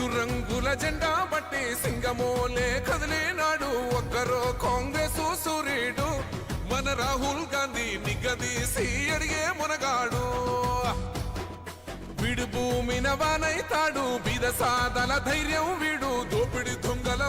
మూడు రంగుల జెండా బట్టి సింగమోలే కదిలేనాడు. ఒక్కరో కాంగ్రెస్ సూర్యుడు మన రాహుల్ గాంధీ నిగదీసి అడిగే మునగాడు. వీడు భూమిన వానైతాడు. బీద సాదల ధైర్యం వీడు. దోపిడి దొంగల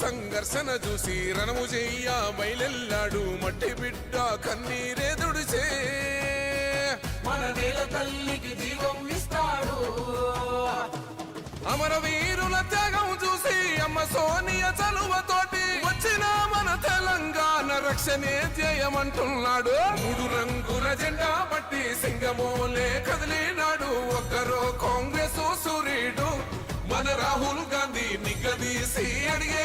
సంఘర్షణ చూసి రణము చెయ్య బయలెల్లాడు మట్టి బిడ్డ కన్నీరే దుడిచే మన నేల తల్లికి జీవం ఇస్తాడు. అమరవీరుల త్యాగం చూసి అమ్మ సోనియ చలువతోటి వచ్చిన మన తెలంగాణ రక్షణే జయమంటున్నాడు మూడు రంగుల జెండా పట్టి సింగమోలే కదిలినాడు. ఒక్కరో కాంగ్రెస్ సూర్యుడు. మన రాహుల్ గాంధీ నిగదీసి అడిగే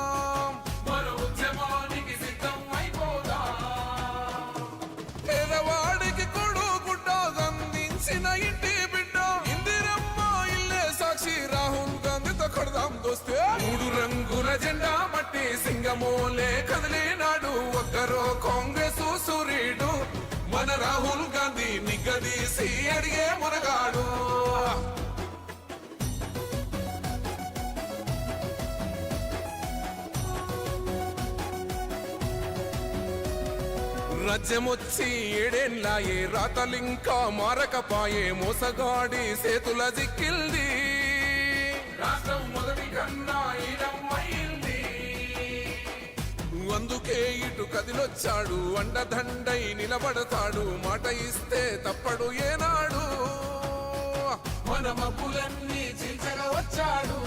వస్తే మూడు రంగుల జెండా బట్టి సింగమోలే కదిలినాడు ఒక్కరో కాంగ్రెస్ సూర్యుడు మన రాహుల్ గాంధీ నిగ్గదీసి అడిగే మునగాడు. రాజ్యమొచ్చి ఏడేళ్ళాయే రాతలింకా మారకపాయే మోసగాడి సేతుల జిక్కిల్ది. రాష్ట్రం మొదటి కన్నా అందుకే ఇటు కదిలొచ్చాడు అండదండై నిలబడతాడు మాట ఇస్తే తప్పడు ఏనాడు. మన మబ్బులన్నీ చీల్చగా వచ్చాడు.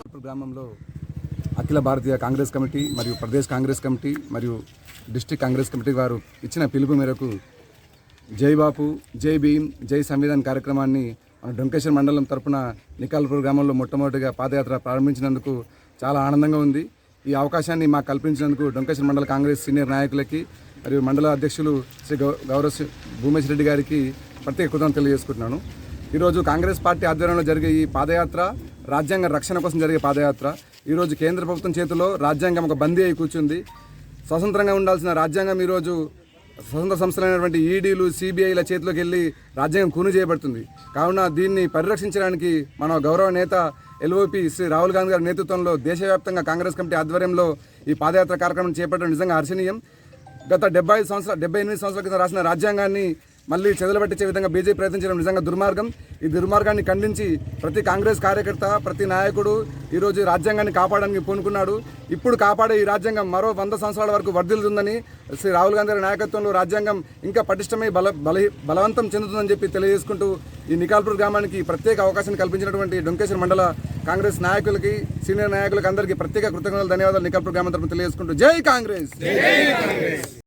ఇప్పుడు గ్రామంలో అఖిల భారతీయ కాంగ్రెస్ కమిటీ మరియు ప్రదేశ్ కాంగ్రెస్ కమిటీ మరియు డిస్టిక్ కాంగ్రెస్ కమిటీ వారు ఇచ్చిన పిలుపు మేరకు జై బాపు జై భీమ్ జై సంవిధాన్ కార్యక్రమాన్ని డొంకేశ్వర మండలం తరపున నికాల్పూర్ గ్రామంలో మొట్టమొదటిగా పాదయాత్ర ప్రారంభించినందుకు చాలా ఆనందంగా ఉంది. ఈ అవకాశాన్ని మాకు కల్పించినందుకు డొంకేశ్వర మండల కాంగ్రెస్ సీనియర్ నాయకులకి మరియు మండల అధ్యక్షులు శ్రీ గౌ గౌరవ శ్రీ రెడ్డి గారికి ప్రత్యేక కృతజ్ఞతలు తెలియజేసుకుంటున్నాను. ఈరోజు కాంగ్రెస్ పార్టీ ఆధ్వర్యంలో జరిగే ఈ పాదయాత్ర రాజ్యాంగ రక్షణ కోసం జరిగే పాదయాత్ర ఈరోజు కేంద్ర ప్రభుత్వం చేతిలో రాజ్యాంగం ఒక బందీ అయి కూర్చుంది. స్వతంత్రంగా ఉండాల్సిన రాజ్యాంగం ఈరోజు స్వతంత్ర సంస్థలైనటువంటి ఈడీలు సిబిఐల చేతిలోకి వెళ్ళి రాజ్యాంగం కూను చేయబడుతుంది. కావున దీన్ని పరిరక్షించడానికి మన గౌరవ నేత ఎల్ఓపి శ్రీ రాహుల్ గాంధీ గారి నేతృత్వంలో దేశవ్యాప్తంగా కాంగ్రెస్ కమిటీ ఆధ్వర్యంలో ఈ పాదయాత్ర కార్యక్రమం చేపట్టడం నిజంగా హర్షణీయం. గత డెబ్బై ఐదు సంవత్సరాల డెబ్బై ఎనిమిది సంవత్సరాల క్రితం రాసిన రాజ్యాంగాన్ని మళ్ళీ చెదలబట్టించే విధంగా బీజేపీ ప్రయత్నించడం నిజంగా దుర్మార్గం. ఈ దుర్మార్గాన్ని ఖండించి ప్రతి కాంగ్రెస్ కార్యకర్త ప్రతి నాయకుడు ఈరోజు రాజ్యాంగాన్ని కాపాడడానికి పూనుకున్నాడు. ఇప్పుడు కాపాడే ఈ రాజ్యాంగం మరో వంద సంవత్సరాల వరకు వర్ధిల్లుతుందని శ్రీ రాహుల్ గాంధీ గారి నాయకత్వంలో రాజ్యాంగం ఇంకా పటిష్టమై బల బల బలవంతం చెందుతుందని చెప్పి తెలియజేసుకుంటూ ఈ నికాల్పూర్ గ్రామానికి ప్రత్యేక అవకాశాన్ని కల్పించినటువంటి డొంకేశ్వర మండల కాంగ్రెస్ నాయకులకి సీనియర్ నాయకులకు అందరికీ ప్రత్యేక కృతజ్ఞతలు ధన్యవాదాలు నికాల్పూర్ గ్రామం తరపున తెలియజేసుకుంటూ జై కాంగ్రెస్!